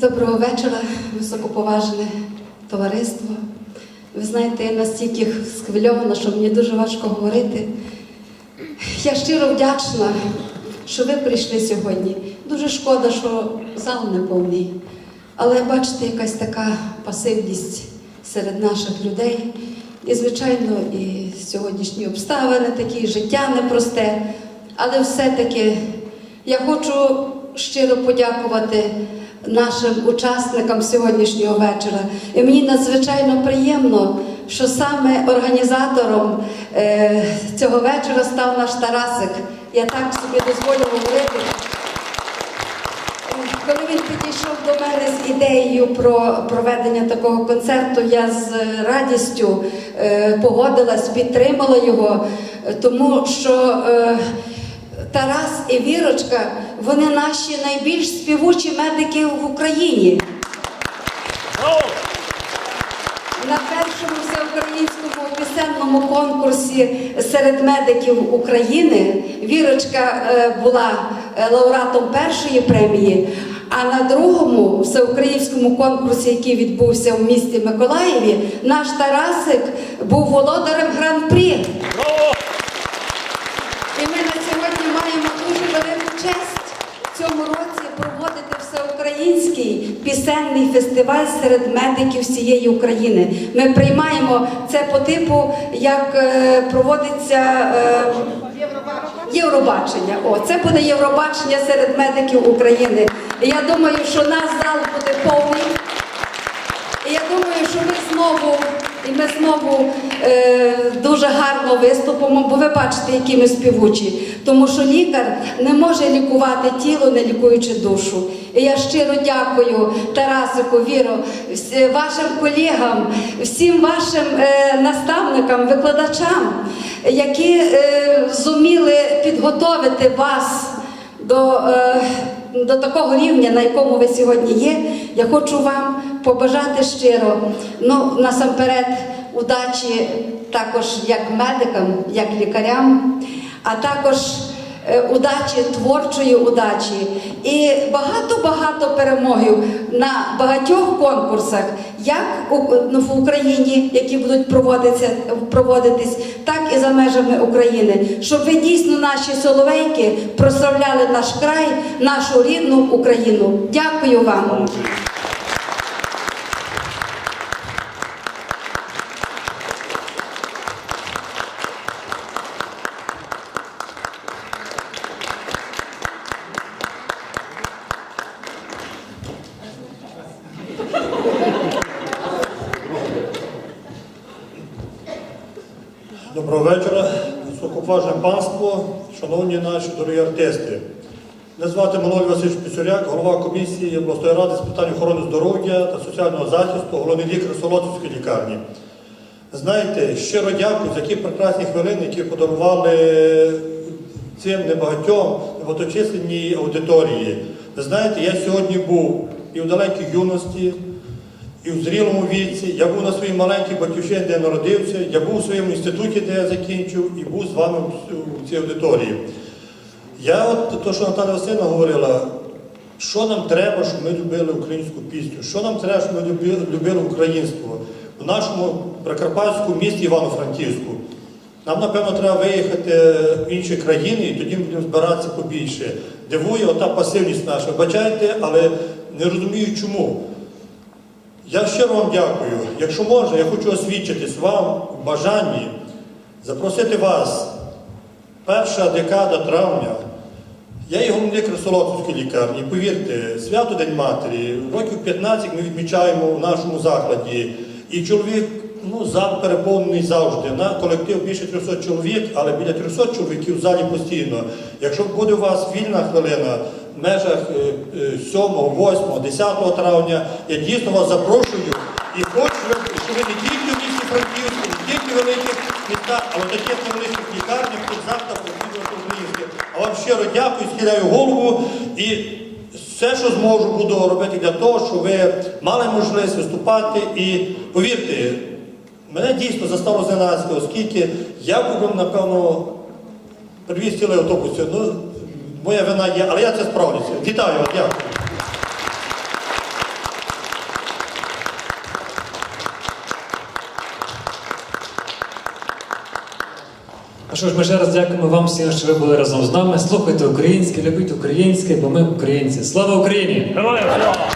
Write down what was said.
Доброго вечора, високоповажне товариство. Ви знаєте, я настільки схвильована, що мені дуже важко говорити. Я щиро вдячна, що ви прийшли сьогодні. Дуже шкода, що зал не повний. Але бачите, якась така пасивність серед наших людей. І, звичайно, і сьогоднішні обставини такі, життя непросте. Але все-таки я хочу щиро подякувати нашим учасникам сьогоднішнього вечора. І мені надзвичайно приємно, що саме організатором е, цього вечора став наш Тарасик. Я так собі дозволю говорити. Коли він підійшов до мене з ідеєю про проведення такого концерту, я з радістю е, погодилась, підтримала його, тому що е, Тарас і Вірочка вони наші найбільш співучі медики в Україні. На першому всеукраїнському пісенному конкурсі серед медиків України Вірочка е, була е, лауреатом першої премії, а на другому всеукраїнському конкурсі, який відбувся в місті Миколаєві, наш Тарасик був володарем гран-прі. І ми на сьогодні маємо дуже велику честь в цьому році проводити всеукраїнський пісенний фестиваль серед медиків всієї України. Ми приймаємо це по типу, як е, проводиться. е, Євробачення. О, це буде Євробачення серед медиків України. Я думаю, що наш зал буде повний. І я думаю, що ми знову, і ми знову е, дуже гарно виступимо, бо ви бачите, які ми співучі. Тому що лікар не може лікувати тіло, не лікуючи душу. І я щиро дякую Тарасику, Віро, вашим колегам, всім вашим е, наставникам, викладачам, які е, зуміли підготовити вас до, е, до такого рівня, на якому ви сьогодні є, я хочу вам побажати щиро, ну насамперед, удачі також як медикам, як лікарям, а також удачі, творчої удачі і багато-багато перемогів на багатьох конкурсах, як ну, в Україні, які будуть проводитися, проводитись, так і за межами України, щоб ви дійсно наші соловейки прославляли наш край, нашу рідну Україну. Дякую вам. Доброго вечора, високоповажне панство, шановні наші дорогі артисти. Мене звати Маноль Васильович Пісюряк, голова комісії обласної ради з питань охорони здоров'я та соціального захисту, головний лікар Солотівської лікарні. Знаєте, щиро дякую за ті прекрасні хвилини, які подарували цим небагатьом багаточисленній аудиторії. Ви знаєте, я сьогодні був і в далекій юності, і в зрілому віці. Я був на своїй маленькій батьківщині, де народився, я був у своєму інституті, де я закінчив, і був з вами в цій аудиторії. Я от то, що Наталя Васильівна говорила, що нам треба, щоб ми любили українську пісню, що нам треба, щоб ми любили, любили українство у нашому прикарпатському місті Івано-Франківську. Нам, напевно, треба виїхати в інші країни і тоді будемо збиратися побільше. Дивує ота пасивність наша. Бачайте, але не розумію чому. Я щиро вам дякую. Якщо можна, я хочу освідчитись вам в бажанні запросити вас перша декада травня. Я є головний лікар лікарні. Повірте, свято День Матері, років 15 ми відмічаємо в нашому закладі. І чоловік, ну, зал переповнений завжди. На колектив більше 300 чоловік, але біля 300 чоловіків в залі постійно. Якщо буде у вас вільна хвилина в межах е, е, 7, 8, 10 травня, я дійсно вас запрошую і хочу, щоб ви не тільки в місті Франківську, не тільки в великих містах, але таких невеликих лікарнях, тут завтра професійно українське. А вам щиро дякую, схиляю голову і все, що зможу, буду робити для того, щоб ви мали можливість виступати. І повірте, Мене дійсно застало зненацька, оскільки я купив, напевно, привіз цілий автобус. Ну, Моя вина є, але я це справлюся. Вітаю вас, дякую. А що ж, ми ще раз дякуємо вам всім, що ви були разом з нами. Слухайте українське, любіть українське, бо ми українці. Слава Україні! Героям слава!